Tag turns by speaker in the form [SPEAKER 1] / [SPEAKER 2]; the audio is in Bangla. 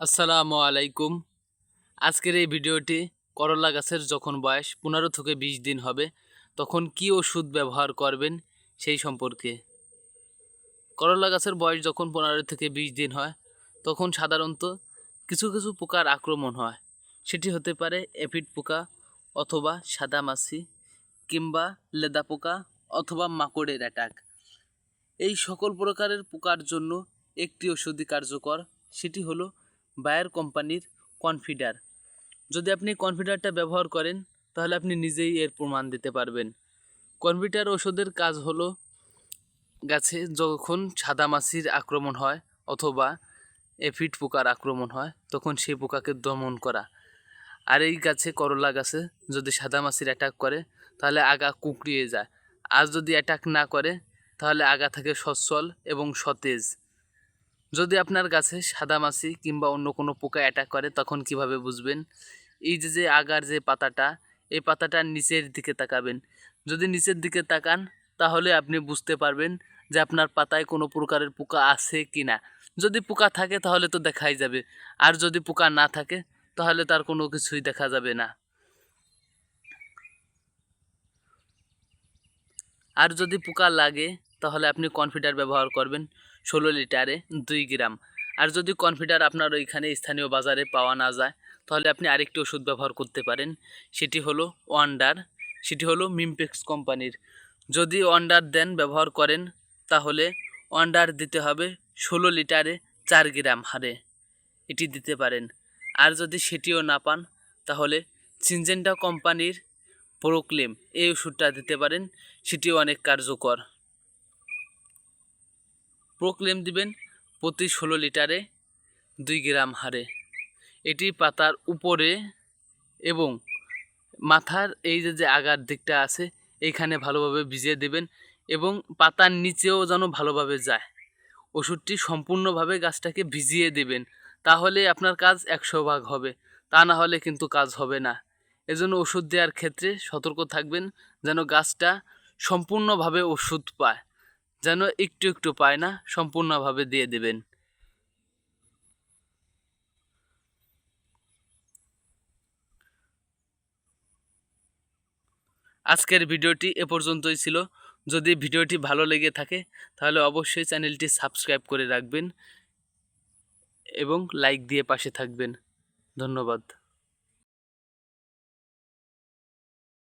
[SPEAKER 1] আসসালামু আলাইকুম। আজকের এই ভিডিওটি করলা গাছের যখন বয়স পনেরো থেকে বিশ দিন হবে, তখন কি ওষুধ ব্যবহার করবেন সেই সম্পর্কে। করলা গাছের বয়স যখন পনেরো থেকে বিশ দিন হয়, তখন সাধারণত কিছু কিছু পোকার আক্রমণ হয়। সেটি হতে পারে এফিড পোকা অথবা সাদা মাছি কিংবা লেদা পোকা অথবা মাকড়ের অ্যাটাক। এই সকল প্রকারের পোকার জন্য একটি ওষুধই কার্যকর, সেটি হলো বায়ার কোম্পানির কনফিডার। যদি আপনি কনফিডারটা ব্যবহার করেন, তাহলে আপনি নিজেই এর প্রমাণ দিতে পারবেন। কনফিডার ওষুধের কাজ হলো গাছে যখন সাদা মাছির আক্রমণ হয় অথবা এফিড পোকার আক্রমণ হয়, তখন সেই পোকাকে দমন করা। আর এই গাছে, করলা গাছে যদি সাদা মাছির অ্যাটাক করে, তাহলে আগা কুঁকড়িয়ে যায়। আর যদি অ্যাটাক না করে, তাহলে আগা থাকে সচ্ছল এবং সতেজ। যদি আপনার গাছে সাদা মাছি কিংবা অন্য কোনো পোকা অ্যাটাক করে, তখন কীভাবে বুঝবেন? এই যে যে আগার যে পাতাটা, এই পাতাটার নিচের দিকে তাকাবেন। যদি নিচের দিকে তাকান, তাহলে আপনি বুঝতে পারবেন যে আপনার পাতায় কোনো প্রকারের পোকা আছে কি না যদি পোকা থাকে, তাহলে তো দেখাই যাবে। আর যদি পোকা না থাকে, তাহলে তার কোনো কিছুই দেখা যাবে না। আর যদি পোকা লাগে, তাহলে আপনি কনফিডার ব্যবহার করবেন। ষোলো লিটারে দুই গ্রাম। আর যদি কনফিডার আপনার ওইখানে স্থানীয় বাজারে পাওয়া না যায়, তাহলে আপনি আরেকটি ওষুধ ব্যবহার করতে পারেন। সেটি হলো ওয়ান্ডার। সেটি হলো মিমপেক্স কোম্পানির। যদি ওয়ান্ডার দেন, ব্যবহার করেন, তাহলে ওয়ান্ডার দিতে হবে ষোলো লিটারে চার গ্রাম হারে। এটি দিতে পারেন। আর যদি সেটিও না পান, তাহলে সিনজেন্টা কোম্পানির প্রোক্লেম এই ওষুধটা দিতে পারেন। সেটিও অনেক কার্যকর। প্রোক্লেম দিবেন প্রতি ষোলো লিটারে দুই গ্রাম হারে এটি পাতার উপরে এবং মাথার এই যে যে আগার দিকটা আছে এইখানে ভালোভাবে ভিজিয়ে দেবেন এবং পাতার নিচেও যেন ভালোভাবে যায়। ওষুধটি সম্পূর্ণভাবে গাছটাকে ভিজিয়ে দেবেন, তাহলে আপনার কাজ একশো ভাগ হবে। তা না হলে কিন্তু কাজ হবে না। এজন্য ওষুধ দেওয়ার ক্ষেত্রে সতর্ক থাকবেন যেন গাছটা সম্পূর্ণভাবে ওষুধ পায়। যেন একটু একটু পায় না, সম্পূর্ণভাবে দিয়ে দেবেন। আজকের ভিডিওটি এ পর্যন্তই ছিল। যদি ভিডিওটি ভালো লেগে থাকে, তাহলে অবশ্যই চ্যানেলটি সাবস্ক্রাইব করে রাখবেন এবং লাইক দিয়ে পাশে থাকবেন। ধন্যবাদ।